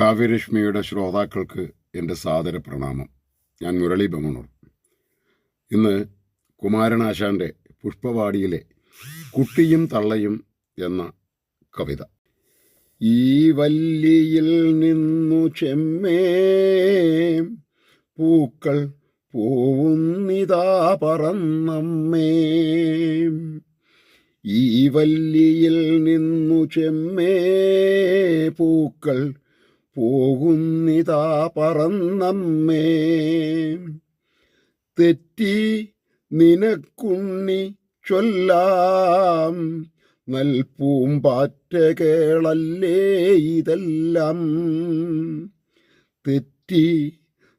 കാവ്യരശ്മിയുടെ ശ്രോതാക്കൾക്ക് എന്റെ സാദര പ്രണാമം. ഞാൻ മുരളി ബമണൂർ. ഇന്ന് കുമാരനാശാന്റെ പുഷ്പവാടിയിലെ കുട്ടിയും തള്ളയും എന്ന കവിത. ഈ വല്ലിയിൽ നിന്നു ചെമ്മേ പൂക്കൾ പോവുന്നിതാ പറന്നമ്മേ. ഈ വല്ലിയിൽ നിന്നു ചെമ്മേ പൂക്കൾ പോകുന്നിതാ പറന്നമ്മേ. തെറ്റി നിനക്കുണ്ണി ചൊല്ലാം നൽപൂമ്പാറ്റകളല്ലേ ഇതെല്ലാം. തെറ്റി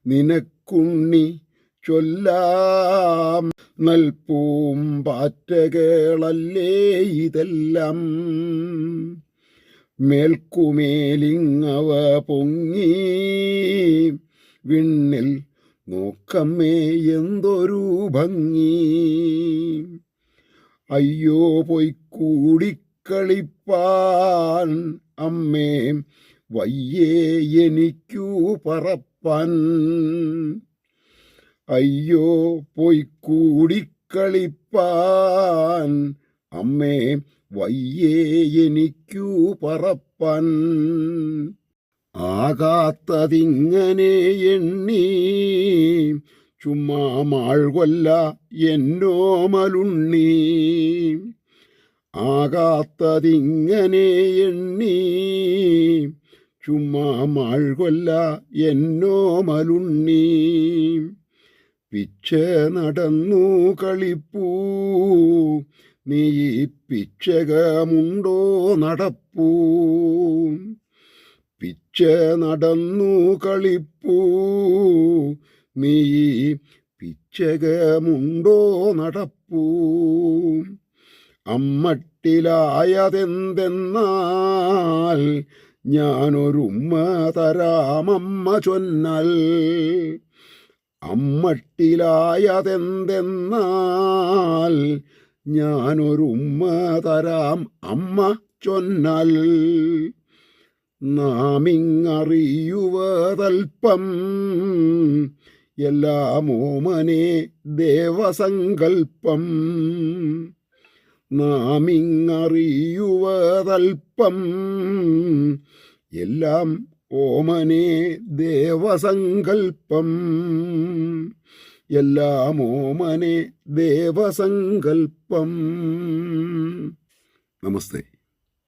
നിനക്കുണ്ണി ചൊല്ലാം നൽപൂമ്പാറ്റകളല്ലേ ഇതെല്ലാം. മേൽക്കുമേലിങ്ങവ പൊങ്ങി. വിണ്ണിൽ നോക്കമ്മേ എന്തൊരു ഭംഗി. അയ്യോ പോയി കൂടിക്കളിപ്പാൻ അമ്മേ വയ്യേ എനിക്കു പറപ്പൻ. അയ്യോ പോയി കൂടിക്കളിപ്പാൻ അമ്മേ വയ്യേ എനിക്കു പറപ്പൻ. ആകാത്തതിങ്ങനെ എണ്ണി ചുമ്മാ മാൾകൊല്ല എന്നോമലുണ്ണി. ആകാത്തതിങ്ങനെ എണ്ണി ചുമ്മാ മാൾകൊല്ല എന്നോമലുണ്ണി. പിച്ച നടന്നു കളിപ്പൂ നീ പിച്ചകമുണ്ടോ നടപ്പൂ? പിച്ച നടന്നു കളിപ്പൂ. നീ പിച്ചകമുണ്ടോ നടപ്പൂ? അമ്മട്ടിലായതെന്തെന്നാൽ ഞാനൊരുമ്മ തരാമമ്മ ചൊന്നൽ. അമ്മട്ടിലായതെന്തെന്നാൽ ഞാനൊരുമ്മ തരാം അമ്മ ചൊന്നാൽ. നാമിങ്ങറിയുവതൽപ്പം എല്ലാം ഓമനെ ദേവസങ്കൽപ്പം. നാമിങ്ങറിയുവതൽപ്പം എല്ലാം ഓമനെ ദേവസങ്കൽപ്പം. എല്ലാം മനേ ദേവസങ്കൽപ്പം. നമസ്തേ.